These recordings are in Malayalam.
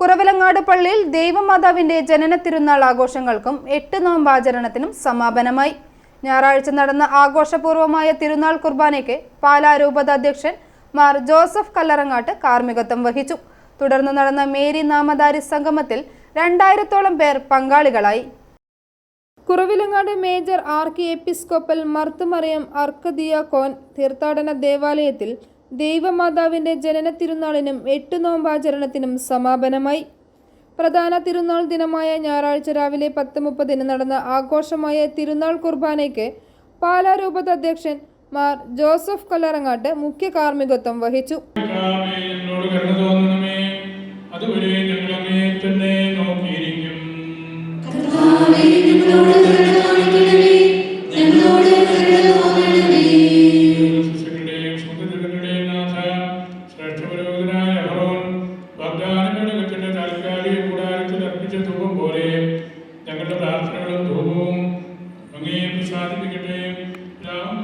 കുറവിലങ്ങാട് പള്ളിയിൽ ദൈവമാതാവിന്റെ ജനന തിരുനാൾ ആഘോഷങ്ങൾക്കും എട്ട് നോമ്പാചരണത്തിനും സമാപനമായി. ഞായറാഴ്ച നടന്ന ആഘോഷപൂർവമായ തിരുനാൾ കുർബാനയ്ക്ക് പാലാ രൂപത അധ്യക്ഷൻ മാർ ജോസഫ് കല്ലറങ്ങാട്ട് കാർമ്മികത്വം വഹിച്ചു. തുടർന്ന് നടന്ന മേരി നാമധാരി സംഗമത്തിൽ രണ്ടായിരത്തോളം പേർ പങ്കാളികളായി. Kuravilangad major archiepiscopal Marthmariam അർക്കദിയാക്കോൻ തീർത്ഥാടന ദേവാലയത്തിൽ ദൈവമാതാവിന്റെ ജനന തിരുനാളിനും എട്ട് നോമ്പാചരണത്തിനും സമാപനമായി. പ്രധാന തിരുനാൾ ദിനമായ ഞായറാഴ്ച രാവിലെ പത്ത് മുപ്പതിന് നടന്ന ആഘോഷമായ തിരുനാൾ കുർബാനയ്ക്ക് പാലാരൂപത അധ്യക്ഷൻ മാർ ജോസഫ് കല്ലറങ്ങാട്ട് മുഖ്യ കാർമ്മികത്വം വഹിച്ചു. അതുവരെ ഞങ്ങൾ തന്നെ നോക്കിയിരിക്കും. അർപ്പിച്ച ധൂപം പോലെ ഞങ്ങളുടെ പ്രാർത്ഥനകളും ധൂപവും അങ്ങയെ പ്രസാദിപ്പിക്കട്ടെ പിതാവും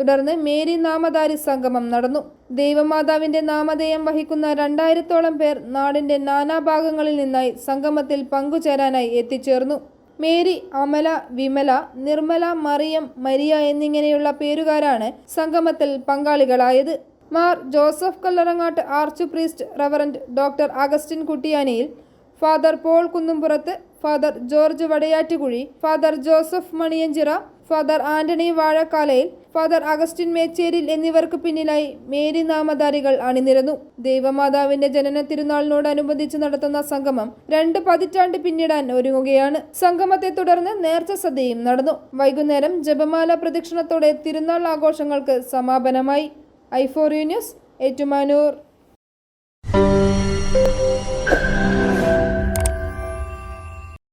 തുടർന്ന് മേരി നാമധാരി സംഗമം നടന്നു. ദൈവമാതാവിന്റെ നാമധേയം വഹിക്കുന്ന രണ്ടായിരത്തോളം പേർ നാടിന്റെ നാനാഭാഗങ്ങളിൽ നിന്നായി സംഗമത്തിൽ പങ്കുചേരാനായി എത്തിച്ചേർന്നു. മേരി അമല വിമല നിർമ്മല മറിയം മരിയ എന്നിങ്ങനെയുള്ള പേരുകാരാണ് സംഗമത്തിൽ പങ്കാളികളായത്. Mar Joseph Kallarangatt arch priest reverend doctor Augustine Kuttiyaniyil father Paul Kunnumpurath father George Vadayattukuzhy father Joseph Maniyanchira father Antony Vazhakalayil father Augustine Mecheril എന്നിവർക്ക് പിന്നിലായി മേരി നാമധാരികൾ അണിനിരന്നു. ദൈവമാതാവിന്റെ ജനന തിരുനാളിനോടനുബന്ധിച്ച് നടത്തുന്ന സംഗമം രണ്ട് പതിറ്റാണ്ട് പിന്നിടാൻ ഒരുങ്ങുകയാണ്. സംഗമത്തെ തുടർന്ന് നേർച്ച സദ്യയും നടന്നു. വൈകുന്നേരം ജപമാല പ്രദക്ഷിണത്തോടെ തിരുനാൾ ആഘോഷങ്ങൾക്ക് സമാപനമായി. ഐഫോറിയ ന്യൂസ് ഏറ്റുമാനൂർ.